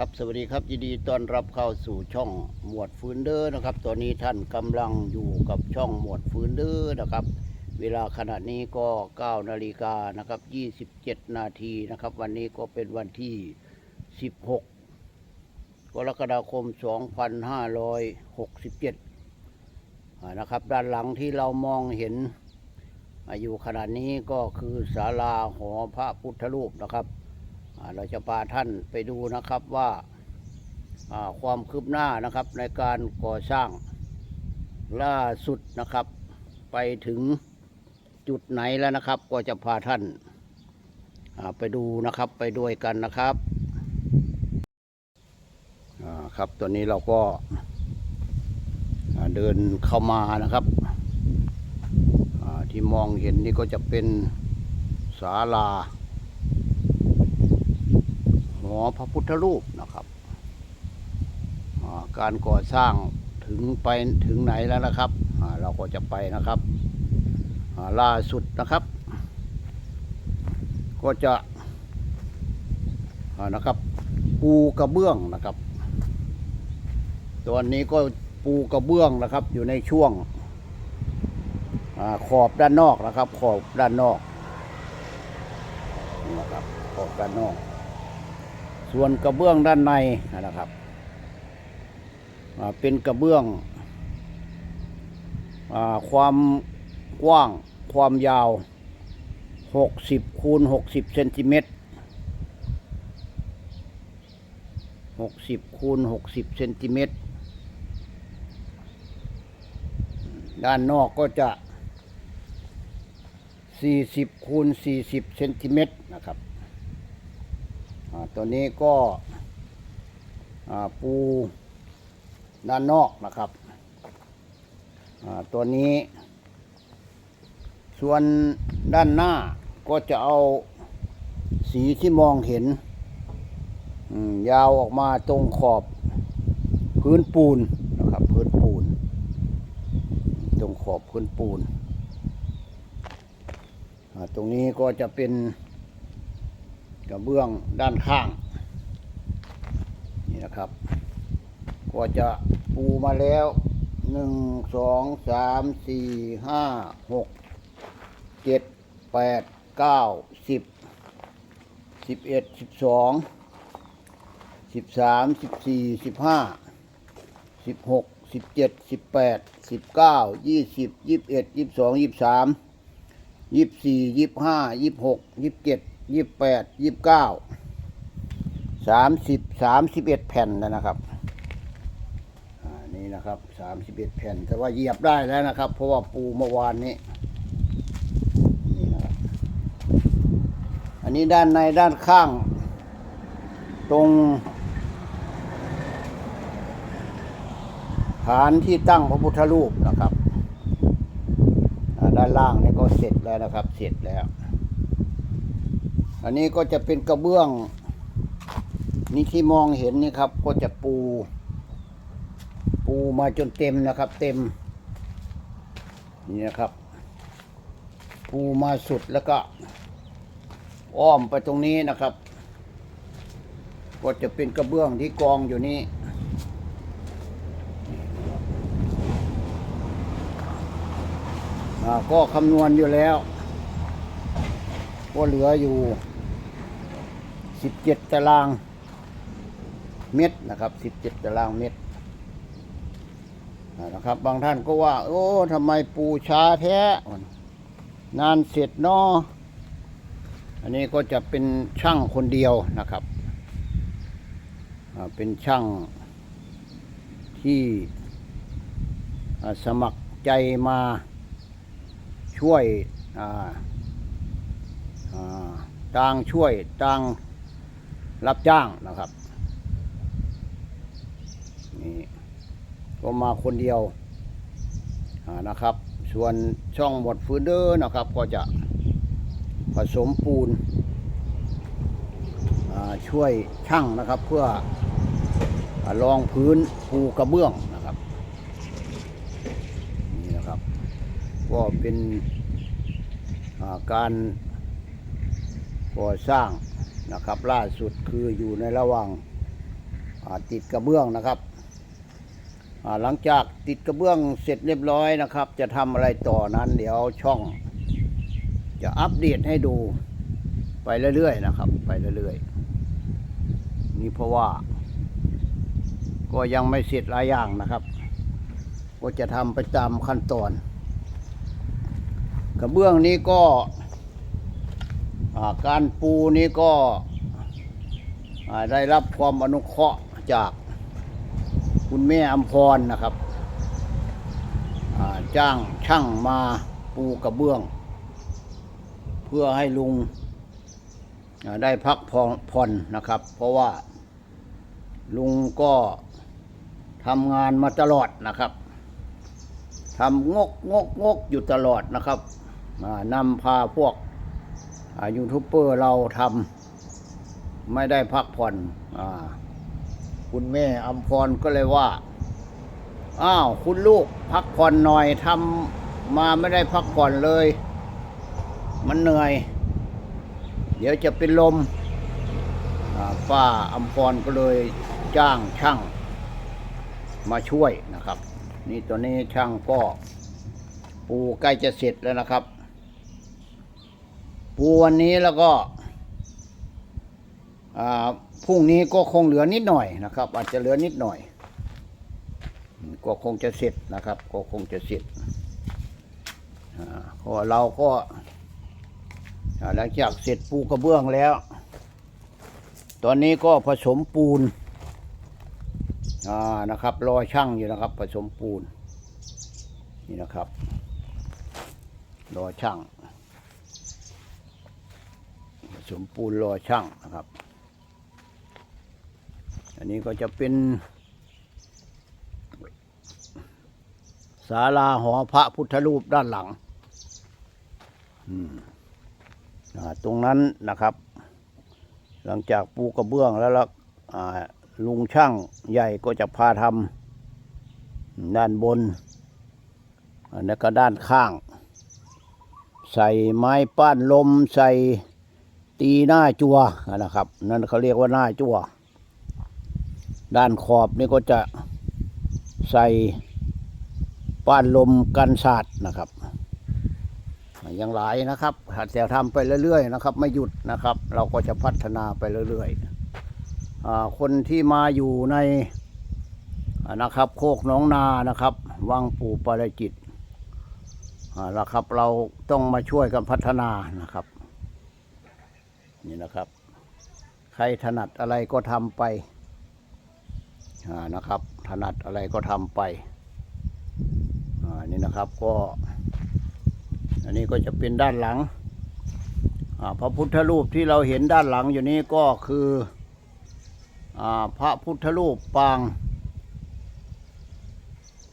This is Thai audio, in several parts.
ครับสวัสดีครับยินดีต้อนรับเข้าสู่ช่องหมวดฟื้นเดอร์นะครับ ตอนนี้ท่านกำลังอยู่กับช่องหมวดฟื้นเดอร์นะครับ เวลาขณะนี้ก็9นาฬิกานะครับ27 นาทีนะครับ วันนี้ก็เป็นวันที่ 16 กรกฎาคม 2567อ่านะครับ ด้านหลังที่เรามองเห็นอ่าอยู่ขณะนี้ก็คือศาลาหอพระพุทธรูปนะครับ เราจะพาท่านไปดูนะครับว่าความคืบหน้านะครับในการก่อสร้างล่าสุดนะครับ ไปถึงจุดไหนแล้วนะครับ ก็จะพาท่านไปดูนะครับไปด้วยกันนะครับครับตอนนี้เราก็เดินเข้ามานะครับที่มองเห็นนี่ก็จะเป็นศาลา หอพระพุทธรูปนะครับการก่อสร้างถึงไปถึงไหนแล้วนะครับ เราก็จะไปนะครับล่าสุดนะครับ ก็จะนะครับปูกระเบื้องนะครับตอนนี้ก็ปูกระเบื้องนะครับ อยู่ในช่วงอขอบด้านนอกนะครับ ขอบด้านนอกนะครับขอบด้านนอก ส่วนกระเบื้องด้านในนะครับเป็นกระเบื้องอความกว้างความยาว 60คูณ60เซนติเมตร60คูณ60เซนติเมตรด้านนอกก็จะ 40คูณ40เซนติเมตรนะครับ ตัวนี้ก็ปูด้านนอกนะครับ ตัวนี้ ส่วนด้านหน้าก็จะเอาสีที่มองเห็น ยาวออกมาตรงขอบพื้นปูนนะครับ พื้นปูน ตรงขอบพื้นปูน ตรงนี้ก็จะเป็น กระเบื้องด้านข้าง นี่นะครับ ก็จะปูมาแล้วหนึ่งสองสามสี่ห้าหกเจ็ดแปดเก้าสิบสิบเอ็ดสิบสองสิบสามสิบสี่สิบห้าสิบหกสิบเจ็ดสิบแปดสิบเก้ายี่สิบยี่สิบเอ็ดยี่สิบสองยี่สิบสามยี่สิบสี่ยี่สิบห้ายี่สิบหกยี่สิบเจ็ด ยี่สิบแปดยี่สิบเก้าสามสิบสามสิบเอ็ดแผ่นแล้วนะครับอ่านี่นะครับสามสิบเอ็ดแผ่น แต่ว่าเหยียบได้แล้วนะครับ เพราะว่าปูเมื่อวานนี้นี่นะครับอันนี้ด้านในด้านข้าง ตรงฐานที่ตั้งพระพุทธรูปนะครับ ด้านล่างนี่ก็เสร็จแล้วนะครับ เสร็จแล้ว อันนี้ก็จะเป็นกระเบื้อง นี่ที่มองเห็นนี่ครับ ก็จะปู ปูมาจนเต็มนะครับ เต็ม นี่นะครับ ปูมาสุดแล้วก็ อ้อมไปตรงนี้นะครับ ก็จะเป็นกระเบื้องที่กองอยู่นี้ก็คำนวณอยู่แล้ว ก็เหลืออยู่ 17 ตารางเมตรนะครับ 17 ตารางเมตรนะครับ บางท่านก็ว่า โอ้ทำไมปูช้าแท้งานเสร็จนออันนี้ก็จะเป็นช่างคนเดียวนะครับ เป็นช่างที่สมัครใจมาช่วยอ่าอ่าต่างช่วยต่าง รับจ้างนะครับนี่ก็มาคนเดียวนะครับ ส่วนช่องหมดฟืนเดอร์นะครับ ก็จะผสมปูนช่วยช่างนะครับเพื่ออ่ารองพื้นปูกระเบื้องนะครับนี่นะครับ ก็เป็นาการก่อสร้าง นะครับล่าสุดคืออยู่ในระหว่างติดกระเบื้องนะครับหลังจากติดกระเบื้องเสร็จเรียบร้อยนะครับ จะทำอะไรต่อนั้น เดี๋ยวช่อง จะอัปเดตให้ดูไปเรื่อยๆนะครับ ไปเรื่อยๆนี่เพราะว่า ก็ยังไม่เสร็จหลายอย่างนะครับ ก็จะทำไปตามขั้นตอน กระเบื้องนี้ก็ การปูนี้ก็ได้รับความอนุเคราะห์จากคุณแม่อมพรนะครับ จ้างช่างมาปูกระเบื้อง เพื่อให้ลุงได้พักผ่อนนะครับ เพราะว่าลุงก็ทำงานมาตลอดนะครับทำงกงกงกอยู่ตลอดนะครับนำพาพวก ยูทูบเบอร์เราทำไม่ได้พักผ่อนอคุณแม่อมพรก็เลยว่า อ้าว คุณลูกพักผ่อนหน่อยทำมาไม่ได้พักผ่อนเลย มันเหนื่อย เดี๋ยวจะเป็นลมป้าอมพรก็เลยจ้างช่างมาช่วยนะครับ นี่ตัวนี้ช่างก็ปูใกล้จะเสร็จแล้วนะครับ ปูวันนี้แล้วก็พรุ่งนี้ก็คงเหลือนิดหน่อยนะครับ อาจจะเหลือนิดหน่อย ก็คงจะเสร็จนะครับ ก็คงจะเสร็จอ่าก็เราก็หลังจากเสร็จปูกระเบื้องแล้ว ตอนนี้ก็ผสมปูนนะครับ รอช่างอยู่นะครับ ผสมปูนนี่นะครับ รอช่าง สมปูนรอช่างนะครับ อันนี้ก็จะเป็นศาลาหอพระพุทธรูปด้านหลังอ่าตรงนั้นนะครับ หลังจากปูกระเบื้องแล้วล้วอ่าลุงช่างใหญ่ก็จะพาทำด้านบน แล้วก็ด้านข้าง ใส่ไม้ป้านลมใส่ ตีหน้าจัวนะครับ นั่นเขาเรียกว่าหน้าจัว ด้านขอบนี่ก็จะใส่ป้านลมกันศาสตร์นะครับยังหลายนะครับแต่ทำไปเรื่อยๆนะครับ ไม่หยุดนะครับ เราก็จะพัฒนาไปเรื่อยๆคนที่มาอยู่ในนะครับโคกหนองนานะครับวังปู่ปราจิตอ่าแล้วครับ เราต้องมาช่วยกันพัฒนานะครับ นี่นะครับ ใครถนัดอะไรก็ทำไปนะครับ ถนัดอะไรก็ทำไปนี่นะครับก็ อันนี้ก็จะเป็นด้านหลังพระพุทธรูปที่เราเห็นด้านหลังอยู่นี้ก็คืออพระพุทธรูปปาง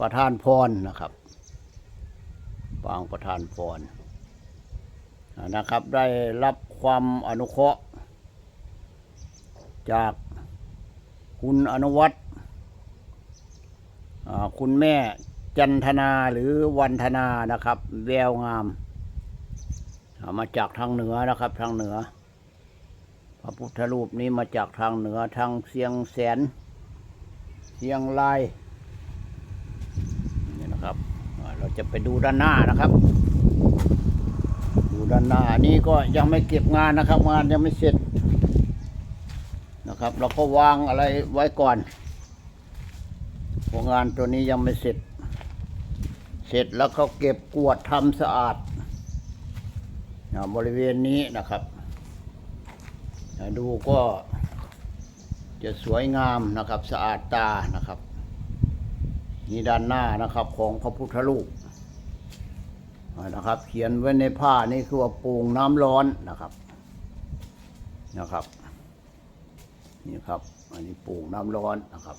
ประธานพรนะครับ ปางประธานพร นะครับได้รับความอนุเคราะห์ จากคุณอนุวัตรคุณแม่จันทนาหรือวันธนานะครับ แววงาม มาจากทางเหนือนะครับทางเหนือ พระพุทธรูปนี้มาจากทางเหนือทางเสียงแสน เสียงลายนี่นะครับ เราจะไปดูด้านหน้านะครับ ดูด้านหน้านี้ก็ยังไม่เก็บงานนะครับ งานยังไม่เสร็จนะครับ เราก็วางอะไรไว้ก่อนพราะงานตัวนี้ยังไม่เสร็จ เสร็จแล้วก็เก็บกวาดทำสะอาดอ่าบริเวณนี้นะครับดูก็จะสวยงามนะครับ สะอาดตานะครับ นี่ด้านหน้านะครับของพระพุทธรูป นะครับ เขียนไว้ในผ้านี่คือว่าโป่งน้ำร้อนนะครับนะครับ นี่ครับ อันนี้โป่งน้ำร้อนนะครับ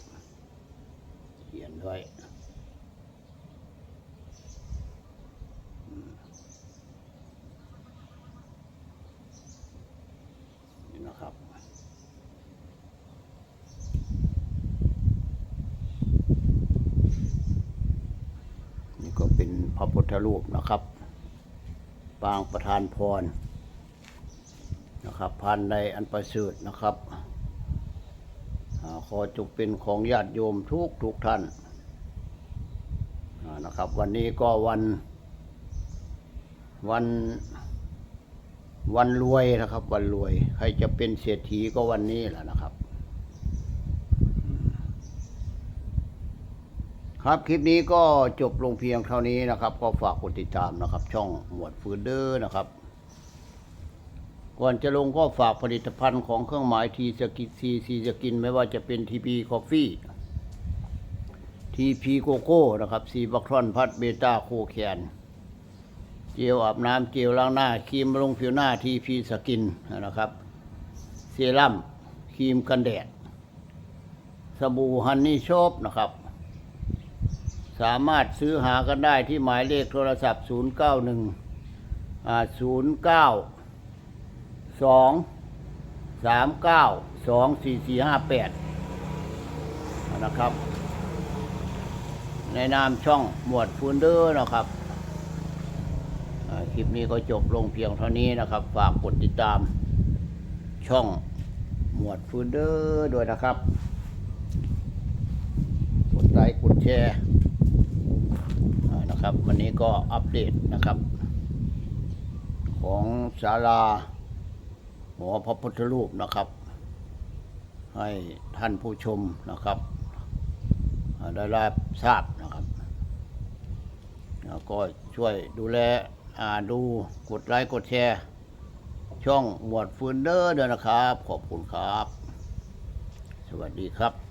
เขียนไว้นี่นะครับ นี่ก็เป็นพ รูปนะครับปางประธานพรนะครับพันในอันประเสริฐนะครับอขอจงเป็นของญาติโยมทุกทุกท่านนะครับ วันนี้ก็วันวันวันรวยนะครับ วันรวย ใครจะเป็นเศรษฐีก็วันนี้แหละนะครับ ครับคลิปนี้ก็จบลงเพียงเท่านี้นะครับ ก็ฝากกดติดตามนะครับ ช่องหมวดฟืนเดอร์นะครับ ก่อนจะลงก็ฝากผลิตภัณฑ์ของเครื่องหมายทีสกิซีซีสกิน ไม่ว่าจะเป็นทีพีคอฟฟี่ทีพีโกโก้นะครับซีบัคทรอนพัดเบต้าโคแคนเจลอาบน้ำเจลล้างหน้าครีมบำรุงผิวหน้าทีพีสกินนะครับเซรั่มครีมกันแดดสบู่ฮันนี่โชบนะครับ สามารถซื้อหากันได้ที่หมายเลขโทรศัพท์ 091อ่า09 2 39 2 4 4 5 8 นะครับ ในนามช่องหมวดฟูนเดอร์นะครับคลิปนี้ก็จบลงเพียงเท่านี้นะครับ ฝากกดติดตามช่องหมวดฟูนเดอร์ด้วยนะครับ กดไลค์กดแชร์ นะครับ วันนี้ก็อัปเดตนะครับ ของศาลาหอพระพุทธรูปนะครับ ให้ท่านผู้ชมนะครับ ได้รับทราบนะครับแล้วก็ช่วยดูแลอ่าดูกดไลค์กดแชร์ ช่องหมวดฟืนเดอร์ด้วยนะครับ ขอบคุณครับ สวัสดีครับ